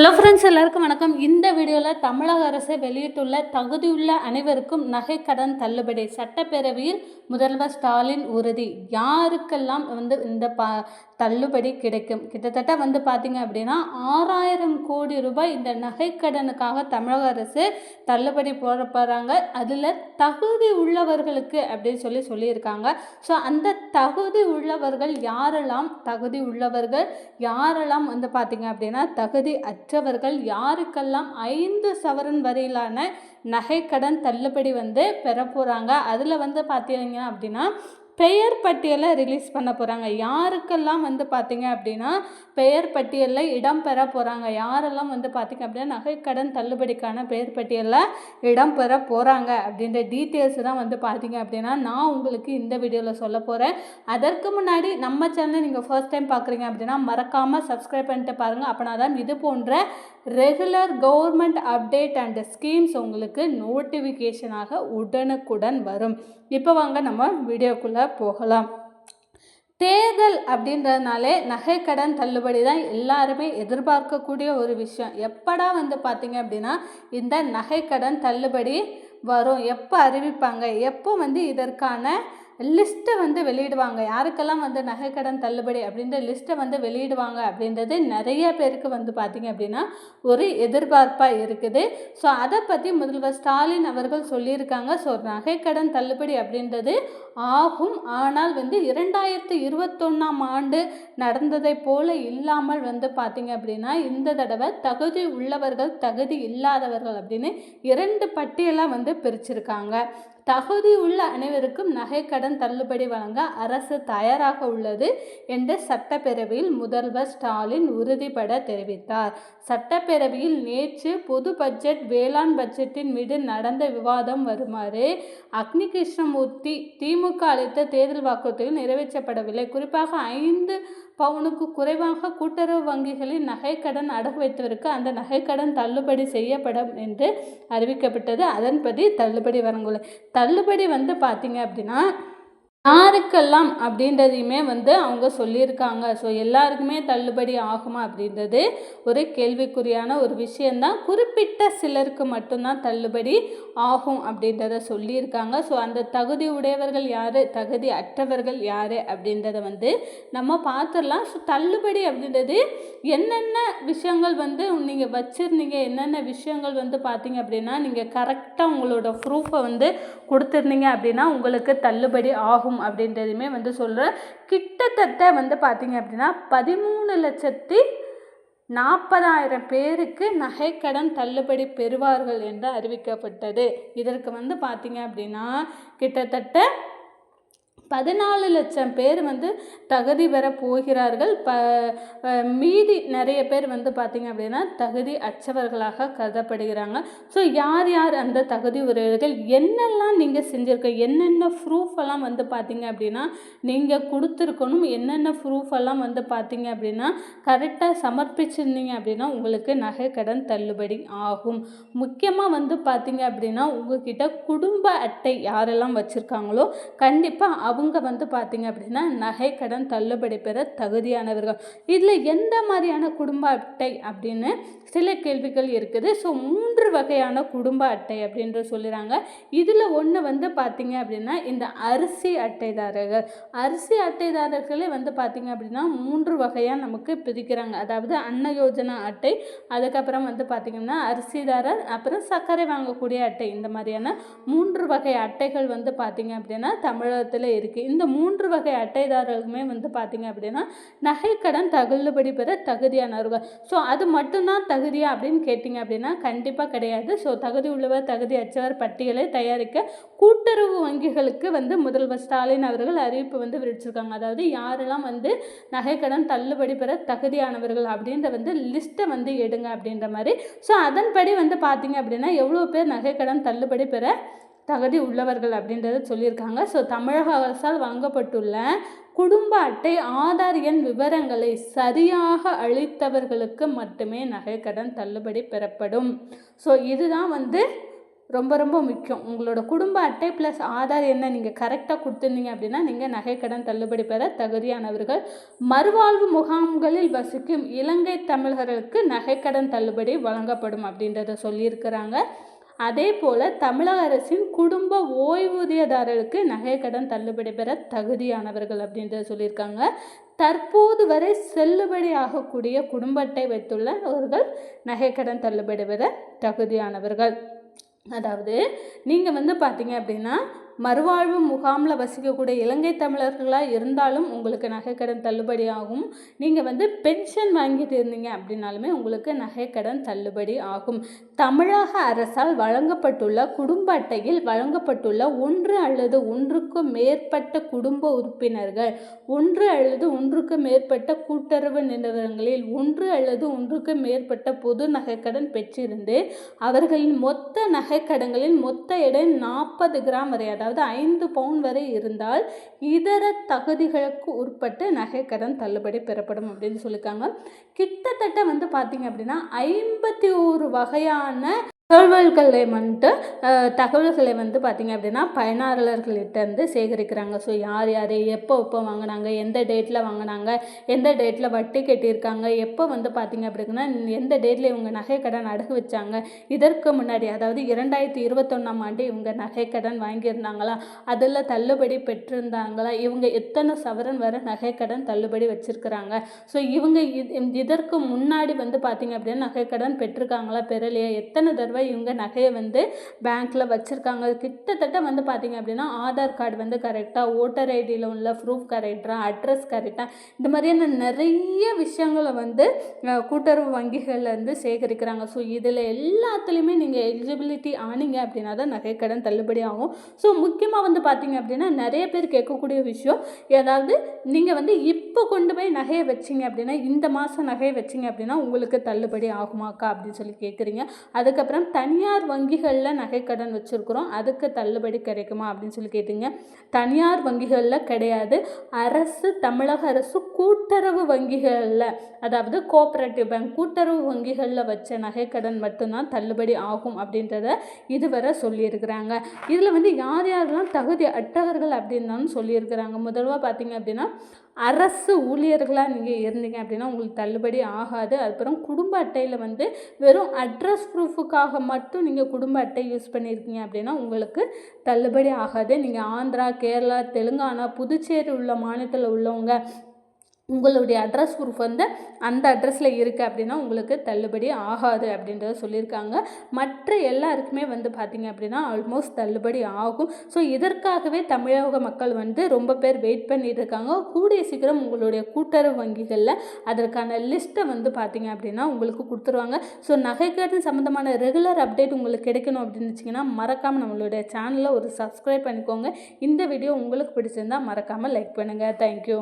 Hello friends எல்லாருக்கும் வணக்கம். இந்த வீடியோவில் தமிழக அரசு வெளியிட்டுள்ள தகுதியுள்ள அனைவருக்கும் நகை கடன் தள்ளுபடி சட்டப்பேரவையில் முதல்வர் ஸ்டாலின் உறுதி. யாருக்கெல்லாம் வந்து இந்த ப தள்ளுபடி கிடைக்கும். கிட்டத்தட்ட வந்து பார்த்தீங்க அப்படின்னா ஆறாயிரம் கோடி ரூபாய் இந்த நகைக்கடனுக்காக தமிழக அரசு தள்ளுபடி போட போகிறாங்க அதில் தகுதி உள்ளவர்களுக்கு அப்படின்னு சொல்லி சொல்லியிருக்காங்க. ஸோ அந்த தகுதி உள்ளவர்கள் யாரெல்லாம்? தகுதி உள்ளவர்கள் யாரெல்லாம் வந்து பார்த்தீங்க அப்படின்னா தகுதி அற்றவர்கள் யாருக்கெல்லாம் ஐந்து சவரன் வரையிலான நகைக்கடன் தள்ளுபடி வந்து பெற போகிறாங்க அதில் வந்து பார்த்தீங்க அப்படின்னா பெயர் பட்டியலை ரிலீஸ் பண்ண போகிறாங்க யாருக்கெல்லாம் வந்து பார்த்தீங்க அப்படின்னா பெயர் பட்டியலில் இடம் பெற போகிறாங்க யாரெல்லாம் வந்து பார்த்தீங்க அப்படின்னா நகைக்கடன் தள்ளுபடிக்கான பெயர் பட்டியலில் இடம் பெற போகிறாங்க அப்படின்ற டீட்டெயில்ஸ் தான் வந்து பார்த்தீங்க அப்படின்னா நான் உங்களுக்கு இந்த வீடியோவில் சொல்ல போகிறேன் அதற்கு முன்னாடி நம்ம சேனலை நீங்கள் ஃபர்ஸ்ட் டைம் பார்க்குறீங்க அப்படின்னா மறக்காமல் சப்ஸ்கிரைப் பண்ணிட்டு பாருங்கள் அப்படின்னா தான் இது போன்ற regular government update and schemes உங்களுக்கு நோட்டிஃபிகேஷனாக உடனுக்குடன் வரும். இப்போ வாங்க நம்ம வீடியோக்குள்ளே போகலாம். தேர்தல் அப்படின்றதுனாலே நகைக்கடன் தள்ளுபடி தான் எல்லாருமே எதிர்பார்க்கக்கூடிய ஒரு விஷயம். எப்படா வந்து பார்த்தீங்க அப்படின்னா இந்த நகைக்கடன் தள்ளுபடி வரும். எப்போ அறிவிப்பாங்க? எப்போ வந்து இதற்கான லிஸ்ட்டை வந்து வெளியிடுவாங்க. யாருக்கெல்லாம் வந்து நகைக்கடன் தள்ளுபடி அப்படின்ற லிஸ்ட்டை வந்து வெளியிடுவாங்க அப்படின்றது நிறைய பேருக்கு வந்து பார்த்திங்க அப்படின்னா ஒரு எதிர்பார்ப்பாக இருக்குது. ஸோ அதை பற்றி முதல்வர் ஸ்டாலின் அவர்கள் சொல்லியிருக்காங்க. ஸோ நகைக்கடன் தள்ளுபடி அப்படின்றது ஆகும். ஆனால் வந்து இரண்டாயிரத்து இருபத்தொன்னாம் ஆண்டு நடந்ததை போல இல்லாமல் வந்து பார்த்திங்க அப்படின்னா இந்த தடவை தகுதி உள்ளவர்கள் தகுதி இல்லாதவர்கள் அப்படின்னு இரண்டு பட்டியலாக வந்து பிரிச்சிருக்காங்க. தகுதி உள்ள அனைவருக்கும் நகைக்கடன் தள்ளுபடி வழங்க அரசு தயாராக உள்ளது என்று சட்டப்பேரவையில் முதல்வர் ஸ்டாலின் உறுதிபட தெரிவித்தார். சட்டப்பேரவையில் நேற்று பொது பட்ஜெட் வேளாண் பட்ஜெட்டின் மீது நடந்த விவாதம் வருமாறு அக்னி கிருஷ்ணமூர்த்தி திமுக அளித்த தேர்தல் வாக்குறுதிகள் நிறைவேற்றப்படவில்லை. குறிப்பாக ஐந்து பவுனுக்கு குறைவாக கூட்டுறவு வங்கிகளில் நகைக்கடன் அடகு வைத்தவருக்கு அந்த நகைக்கடன் தள்ளுபடி செய்யப்படும் என்று அறிவிக்கப்பட்டது. அதன்படி தள்ளுபடி வரங்குள்ள தள்ளுபடி வந்து பார்த்தீங்க அப்படின்னா யாருக்கெல்லாம் அப்படின்றதையுமே வந்து அவங்க சொல்லியிருக்காங்க. ஸோ எல்லாருக்குமே தள்ளுபடி ஆகுமா அப்படின்றது ஒரு கேள்விக்குறியான ஒரு விஷயந்தான். குறிப்பிட்ட சிலருக்கு மட்டும்தான் தள்ளுபடி ஆகும் அப்படின்றத சொல்லியிருக்காங்க. ஸோ அந்த தகுதி உடையவர்கள் யார்? தகுதி அற்றவர்கள் யார்? அப்படின்றத வந்து நம்ம பார்த்துடலாம். ஸோ தள்ளுபடி அப்படின்றது என்னென்ன விஷயங்கள் வந்து நீங்கள் வச்சுருந்தீங்க? என்னென்ன விஷயங்கள் வந்து பார்த்தீங்க அப்படின்னா நீங்கள் கரெக்டாக உங்களோட ப்ரூஃபை வந்து கொடுத்துருந்தீங்க அப்படின்னா உங்களுக்கு தள்ளுபடி ஆகும். ஆகும் அப்படின்றதுமே வந்து சொல்கிறேன் கிட்டத்தட்ட வந்து பார்த்திங்க அப்படின்னா பதிமூணு லட்சத்தி நாற்பதாயிரம் பேருக்கு நகைக்கடன் தள்ளுபடி பெறுவார்கள் என்று அறிவிக்கப்பட்டது. இதற்கு வந்து பார்த்திங்க அப்படின்னா கிட்டத்தட்ட பதினாலு லட்சம் பேர் வந்து தகுதி பெற போகிறார்கள். ப மீதி நிறைய பேர் வந்து பார்த்திங்க அப்படின்னா தகுதி அற்றவர்களாக கருதப்படுகிறாங்க. ஸோ யார் யார் அந்த தகுதி உறவுகள் என்னெல்லாம் நீங்கள் செஞ்சுருக்க என்னென்ன ப்ரூஃப் எல்லாம் வந்து பார்த்திங்க அப்படின்னா நீங்கள் கொடுத்துருக்கணும். என்னென்ன ப்ரூஃப் எல்லாம் வந்து பார்த்தீங்க அப்படின்னா கரெக்டாக சமர்ப்பிச்சிருந்தீங்க அப்படின்னா உங்களுக்கு நகை கடன் தள்ளுபடி ஆகும். முக்கியமாக வந்து பார்த்திங்க அப்படின்னா உங்ககிட்ட குடும்ப அட்டை யாரெல்லாம் வச்சுருக்காங்களோ கண்டிப்பாக அவங்க வந்து பார்த்திங்க அப்படின்னா நகை கடன் தள்ளுபடி பெற தகுதியானவர்கள். இதில் எந்த மாதிரியான குடும்ப அட்டை அப்படின்னு சில கேள்விகள் இருக்குது. ஸோ மூன்று வகையான குடும்ப அட்டை அப்படின்ற சொல்லுறாங்க. இதில் ஒன்று வந்து பார்த்திங்க அப்படின்னா இந்த அரிசி அட்டைதாரர்கள். அரிசி அட்டைதாரர்களே வந்து பார்த்திங்க அப்படின்னா மூன்று வகையாக நமக்கு பிரிக்கிறாங்க. அதாவது அன்ன யோஜனா அட்டை அதுக்கப்புறம் வந்து பார்த்திங்கன்னா அரிசிதாரர் அப்புறம் சர்க்கரை வாங்கக்கூடிய அட்டை. இந்த மாதிரியான மூன்று வகை அட்டைகள் வந்து பார்த்திங்க அப்படின்னா தமிழகத்தில் இருக்குது இந்த மூன்று வகை அட்டைதாரர்களுமே வந்து பார்த்திங்க அப்படின்னா நகைக்கடன் தள்ளுபடி பெற தகுதியானவர்கள். ஸோ அது மட்டும்தான் தகுதியா அப்படின்னு கேட்டிங்க அப்படின்னா கண்டிப்பாக கிடையாது. ஸோ தகுதி உள்ளவர் தகுதி அச்சவர் பட்டியலை தயாரிக்க கூட்டுறவு வங்கிகளுக்கு வந்து முதல்வர் ஸ்டாலின் அவர்கள் அறிவிப்பு வந்து விரிச்சிருக்காங்க அதாவது யாரெல்லாம் வந்து நகைக்கடன் தள்ளுபடி பெற தகுதியானவர்கள் அப்படின்ற வந்து லிஸ்ட்டை வந்து எடுங்க அப்படின்ற மாதிரி. ஸோ அதன்படி வந்து பார்த்திங்க அப்படின்னா எவ்வளோ பேர் நகைக்கடன் தள்ளுபடி பெற தகுதி உள்ளவர்கள் அப்படின்றத சொல்லியிருக்காங்க. ஸோ தமிழக அரசால் வழங்கப்பட்டுள்ள குடும்ப அட்டை ஆதார் எண் விவரங்களை சரியாக அளித்தவர்களுக்கு மட்டுமே நகைக்கடன் தள்ளுபடி பெறப்படும். ஸோ இதுதான் வந்து ரொம்ப ரொம்ப முக்கியம். உங்களோட குடும்ப அட்டை ப்ளஸ் ஆதார் என்ன நீங்கள் கரெக்டாக கொடுத்துருந்தீங்க அப்படின்னா நீங்கள் நகைக்கடன் தள்ளுபடி பெற தகுதியானவர்கள். மறுவாழ்வு முகாம்களில் வசிக்கும் இலங்கை தமிழர்களுக்கு நகைக்கடன் தள்ளுபடி வழங்கப்படும் அப்படின்றத சொல்லியிருக்கிறாங்க. அதே போல் தமிழக அரசின் குடும்ப ஓய்வூதியதாரருக்கு நகைக்கடன் தள்ளுபடி பெற தகுதியானவர்கள் அப்படின்றத சொல்லியிருக்காங்க. தற்போது வரை செல்லுபடி ஆகக்கூடிய குடும்ப அட்டை வைத்துள்ளவர்கள் நகைக்கடன் தள்ளுபடி பெற தகுதியானவர்கள். அதாவது நீங்கள் வந்து பார்த்தீங்க அப்படின்னா மறுவாழ்வு முகாமில் வசிக்கக்கூடிய இலங்கை தமிழர்களாக இருந்தாலும் உங்களுக்கு நகைக்கடன் தள்ளுபடி ஆகும். நீங்கள் வந்து பென்ஷன் வாங்கிட்டு இருந்தீங்க அப்படின்னாலுமே உங்களுக்கு நகைக்கடன் தள்ளுபடி ஆகும். தமிழக அரசால் வழங்கப்பட்டுள்ள குடும்ப அட்டையில் வழங்கப்பட்டுள்ள ஒன்று அல்லது ஒன்றுக்கும் மேற்பட்ட குடும்ப உறுப்பினர்கள் ஒன்று அல்லது ஒன்றுக்கு மேற்பட்ட கூட்டுறவு நிறுவனங்களில் ஒன்று அல்லது ஒன்றுக்கு மேற்பட்ட பொது நகைக்கடன் பெற்றிருந்து அவர்களின் மொத்த நகைக்கடன்களின் மொத்த எடை நாற்பது கிராம் வரை அதாவது ஐந்து பவுன் வரை இருந்தால் இதர தகுதிகளுக்கு உட்பட்டு நகைக்கடன் தள்ளுபடி பெறப்படும் அப்படின்னு சொல்லியிருக்காங்க. கிட்டத்தட்ட வந்து பார்த்திங்க அப்படின்னா ஐம்பத்தி ஒரு வகையான தகவல்களை வந்துட்டு தகவல்களை வந்து பார்த்திங்க அப்படின்னா பயனாளர்கள்கிட்டேருந்து சேகரிக்கிறாங்க. ஸோ யார் யார் எப்போ எப்போ வாங்கினாங்க எந்த டேட்டில் வாங்கினாங்க எந்த டேட்டில் வட்டி கட்டியிருக்காங்க எப்போ வந்து பார்த்திங்க அப்படின்னா எந்த டேட்டில் இவங்க நகைக்கடன் அடகு வச்சாங்க இதற்கு முன்னாடி அதாவது இரண்டாயிரத்தி இருபத்தொன்னாம் ஆண்டு இவங்க நகைக்கடன் வாங்கியிருந்தாங்களா அதில் தள்ளுபடி பெற்றிருந்தாங்களா இவங்க எத்தனை சவரன் வர நகைக்கடன் தள்ளுபடி வச்சுருக்கிறாங்க. ஸோ இவங்க இது- இதற்கு முன்னாடி வந்து பார்த்திங்க அப்படின்னா நகைக்கடன் பெற்றிருக்காங்களா பெறலையா எத்தனை தடவை இவங்க நகையை வந்து பேங்க்கில் வச்சுருக்காங்க. கிட்டத்தட்ட வந்து பார்த்திங்க அப்படின்னா ஆதார் கார்டு வந்து கரெக்டாக ஓட்டர் ஐடியில் உள்ள ப்ரூஃப் கரெக்டாக அட்ரஸ் கரெக்டாக இந்த மாதிரியான நிறைய விஷயங்களை வந்து கூட்டுறவு வங்கிகள்லேருந்து சேகரிக்கிறாங்க. ஸோ இதில் எல்லாத்துலேயுமே நீங்கள் எலிஜிபிலிட்டி ஆனீங்க அப்படின்னா தான் நகைக்கடன் தள்ளுபடி ஆகும். ஸோ முக்கியமாக வந்து பார்த்திங்க அப்படின்னா நிறைய பேர் கேட்கக்கூடிய விஷயம் ஏதாவது நீங்கள் வந்து இப்போ கொண்டு போய் நகையை வச்சீங்க அப்படின்னா இந்த மாதம் நகையை வச்சீங்க அப்படின்னா உங்களுக்கு தள்ளுபடி ஆகுமாக்கா அப்படின்னு சொல்லி கேட்குறீங்க அதுக்கப்புறம் தனியார் வங்கிகளில் நகைக்கடன் வச்சுருக்குறோம். அதுக்கு தள்ளுபடி கிடைக்குமா அப்படின்னு சொல்லி கேட்டீங்க. தனியார் வங்கிகளில் கிடையாது. அரசு தமிழக அரசு கூட்டுறவு வங்கிகளில் அதாவது கோஆப்ரேட்டிவ் பேங்க் கூட்டுறவு வங்கிகளில் வச்ச நகைக்கடன் மட்டும்தான் தள்ளுபடி ஆகும் அப்படின்றத இதுவரை சொல்லியிருக்கிறாங்க. இதில் வந்து யார் யாரெல்லாம் தகுதி அட்டவர்கள் அப்படின்னு சொல்லியிருக்கிறாங்க. முதல்வாக பார்த்தீங்க அப்படின்னா அரசு ஊழியர்களாக நீங்கள் இருந்தீங்க அப்படின்னா உங்களுக்கு தள்ளுபடி ஆகாது. அதுக்கப்புறம் குடும்ப அட்டையில் வந்து வெறும் அட்ரஸ் ப்ரூஃபுக்காக மட்டும் நீங்கள் குடும்ப அட்டை யூஸ் பண்ணியிருக்கீங்க அப்படின்னா உங்களுக்கு தள்ளுபடி ஆகாது. நீங்கள் ஆந்திரா கேரளா தெலுங்கானா புதுச்சேரி உள்ள மாநிலத்தில் உள்ளவங்க உங்களுடைய அட்ரஸ் ப்ரூஃப் வந்து அந்த அட்ரஸில் இருக்குது அப்படின்னா உங்களுக்கு தள்ளுபடி ஆகாது அப்படின்றத சொல்லியிருக்காங்க. மற்ற எல்லாருக்குமே வந்து பார்த்திங்க அப்படின்னா ஆல்மோஸ்ட் தள்ளுபடி ஆகும். ஸோ இதற்காகவே தமிழக மக்கள் வந்து ரொம்ப பேர் வெயிட் பண்ணிட்டு இருக்காங்க கூடிய சீக்கிரம் உங்களுடைய கூட்டுறவு வங்கிகளில் அதற்கான லிஸ்ட்டை வந்து பார்த்திங்க அப்படின்னா உங்களுக்கு கொடுத்துருவாங்க. ஸோ நகைக்கடன் சம்மந்தமான ரெகுலர் அப்டேட் உங்களுக்கு கிடைக்கணும் அப்படின்னு மறக்காமல் நம்மளுடைய சேனலை ஒரு சப்ஸ்கிரைப் பண்ணிக்கோங்க. இந்த வீடியோ உங்களுக்கு பிடிச்சிருந்தா மறக்காமல் லைக் பண்ணுங்கள் தேங்க்யூ